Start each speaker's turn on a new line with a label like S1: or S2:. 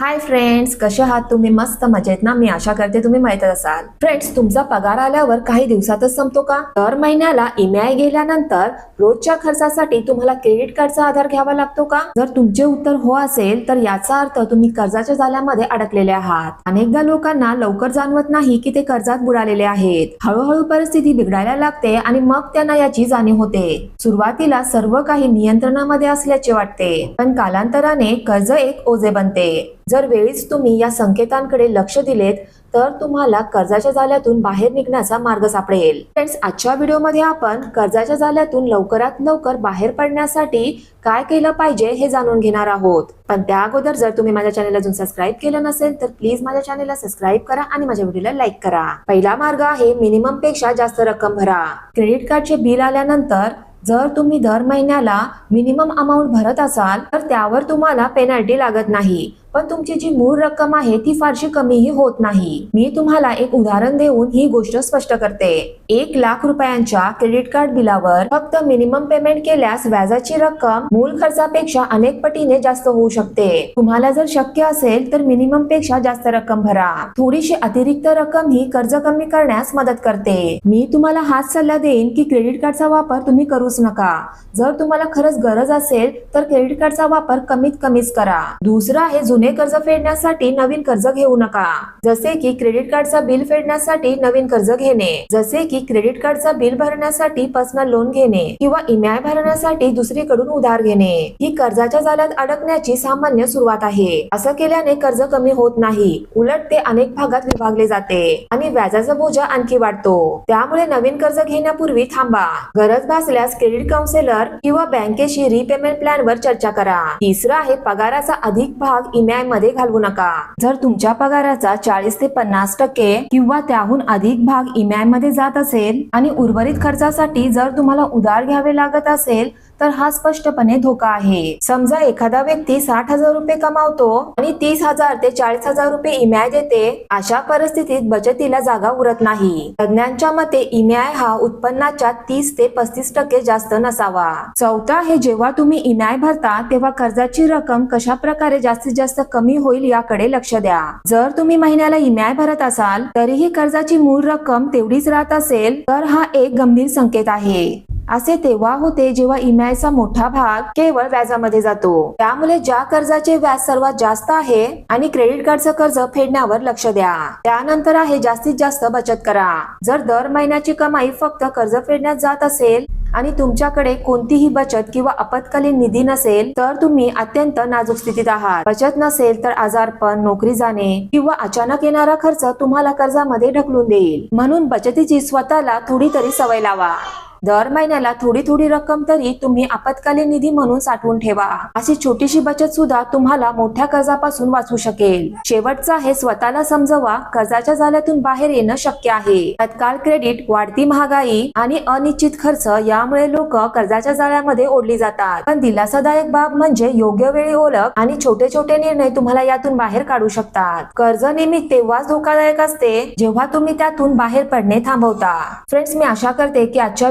S1: Hi friends कसे आहात तुम्ही? मस्त मजेत ना? मी आशा करते तुम्ही माहितच असाल. फ्रेंड्स तुमचा पगार आल्यावर काही दिवसातच संपतो का? दर महिन्याला ईएमआय गेल्यानंतर रोजच्या खर्चासाठी तुम्हाला क्रेडिट कार्डचा आधार घ्यावा लागतो का? जर तुमचे उत्तर हो असेल तर याचा अर्थ तुम्ही कर्जाच्या जाल्यामध्ये अडकलेले आहात. अनेकदा लोकांना लवकर जाणवत नाही की ते कर्जात बुडालेले आहेत. हळूहळू परिस्थिती बिघडायला लागते आणि मग त्यांना याची जाणीव होते. सुरुवातीला सर्व काही नियंत्रणामध्ये असल्याचे वाटते पण कालांतराने कर्ज एक ओझे बनते. जर वेळीच तुम्ही या संकेतांकडे लक्ष दिलेत तर तुम्हाला कर्जाच्या जाल्यातून बाहेर निघण्याचा मार्ग सापडेल. फ्रेंड्स आजच्या व्हिडिओमध्ये आपण कर्जाच्या जाल्यातून लवकरात लवकर बाहेर पडण्यासाठी काय केलं पाहिजे हे जाणून घेणार आहोत. पण त्या अगोदर जर तुम्ही माझ्या चॅनल अजून सबस्क्राईब केलं नसेल तर प्लीज माझ्या चॅनलला सबस्क्राईब करा आणि माझ्या व्हिडिओला लाईक करा. पहिला मार्ग आहे मिनिममपेक्षा जास्त रक्कम भरा. क्रेडिट कार्डचे बिल आल्यानंतर जर तुम्ही दर महिन्याला मिनिमम अमाऊंट भरत असाल तर त्यावर तुम्हाला पेनल्टी लागत नाही. पण तुमची जी मूळ रक्कम आहे ती फारशी कमीही होत नाही. मी तुम्हाला एक उदाहरण देऊन ही गोष्ट स्पष्ट करते. एक लाख रुपयांच्या क्रेडिट कार्ड बिलावर फक्त मिनिमम पेमेंट केल्यास व्याजाची रक्कम मूळ खर्चापेक्षा अनेक पटीने जास्त होऊ शकते. तुम्हाला जर शक्य असेल तर मिनिममपेक्षा जास्त रक्कम भरा. थोडीशी अतिरिक्त रक्कम ही कर्ज कमी करण्यास मदत करते. मी तुम्हाला हाच सल्ला देईन की क्रेडिट कार्डचा वापर तुम्ही करूच नका. जर तुम्हाला खरंच गरज असेल तर क्रेडिट कार्डचा वापर कमीत कमीच करा. दुसरं आहे जुने कर्ज फेडण्यासाठी नवीन कर्ज घेऊ नका. जसे की क्रेडिट कार्डचा बिल फेडण्यासाठी नवीन कर्ज घेणे. जसे की क्रेडिट कार्डचा बिल भरण्यासाठी पर्सनल लोन घेणे. किंवा ईएमआय भरण्यासाठी दुसरीकडून उधार घेणे. ही कर्जाच्या जाल्यात अडकण्याची सामान्य सुरुवात आहे. असं केल्याने कर्ज कमी होत नाही. उलट ते अनेक भागात विभागले जाते. आणि व्याजाचा बोजा आणखी वाढतो. त्यामुळे नवीन कर्ज घेण्यापूर्वी थांबा. गरज भासल्यास क्रेडिट काउन्सिलर किंवा बँकेशी रिपेमेंट प्लॅन वर चर्चा करा. तिसरं आहे पगाराचा अधिक भाग ईएमआय मध्ये घालवू नका. जर तुमच्या पगाराचा चाळीस ते पन्नास टक्के किंवा त्याहून अधिक भाग ईएमआयमध्ये जात असेल आणि उर्वरित खर्चासाठी जर तुम्हाला उधार घ्यावे लागत असेल तर हा स्पष्टपणे धोका आहे. समजा एखादा व्यक्ती साठ हजार रुपये कमावतो आणि तीस हजार ते चाळीस हजार रुपये ईमआय देते अशा परिस्थितीत बचतीला जागा उरत नाही. तज्ञांच्या मते ईमआय हा उत्पन्नाच्या तीस ते पस्तीस टक्के जास्त नसावा. चौथा हे जेव्हा तुम्ही ईमआय भरता तेव्हा कर्जाची रक्कम कशा प्रकारे जास्तीत जास्त कमी होईल याकडे लक्ष द्या. जर तुम्ही महिन्याला ईमआय भरत असाल तरीही कर्जाची मूळ रक्कम तेवढीच राहत असेल तर हा एक गंभीर संकेत आहे. असे तेव्हा होते जेव्हा ईमआयचा मोठा भाग केवळ व्याजामध्ये जातो. त्यामुळे ज्या कर्जाचे व्याज सर्वात जास्त आहे आणि क्रेडिट कार्डचं कर्ज फेडण्यावर लक्ष द्या. त्यानंतर आहे जास्तीत जास्त बचत करा. जर दर महिन्याची कमाई फक्त कर्ज फेडण्यात जात असेल आणि तुमच्याकडे कोणतीही बचत किंवा आपत्कालीन निधी नसेल तर तुम्ही अत्यंत नाजूक स्थितीत आहात. बचत नसेल तर आजारपण नोकरी जाणे किंवा अचानक येणारा खर्च तुम्हाला कर्जामध्ये ढकलून देईल. म्हणून बचतीची स्वतःला थोडी तरी सवय लावा. दर महिन्याला थोडी थोडी रक्कम तरी तुम्ही आपत्कालीन निधी म्हणून साठवून ठेवा. अशी छोटीशी बचत सुद्धा तुम्हाला मोठ्या कर्जापासून वाचू शकेल. शेवटचा हे स्वतःला समजवा. कर्जाच्या जाळ्यातून बाहेर येणं शक्य आहे. तत्काळ क्रेडिट वाढती महागाई आणि अनिश्चित खर्च यामुळे लोक कर्जाच्या जाळ्यामध्ये ओढली जातात. पण दिलासादायक बाब म्हणजे योग्य वेळी ओळख आणि छोटे छोटे निर्णय तुम्हाला यातून बाहेर काढू शकतात. कर्ज नेहमी तेव्हाच धोकादायक असते जेव्हा तुम्ही त्यातून बाहेर पडणे थांबवता. फ्रेंड्स मी आशा करते की आजच्या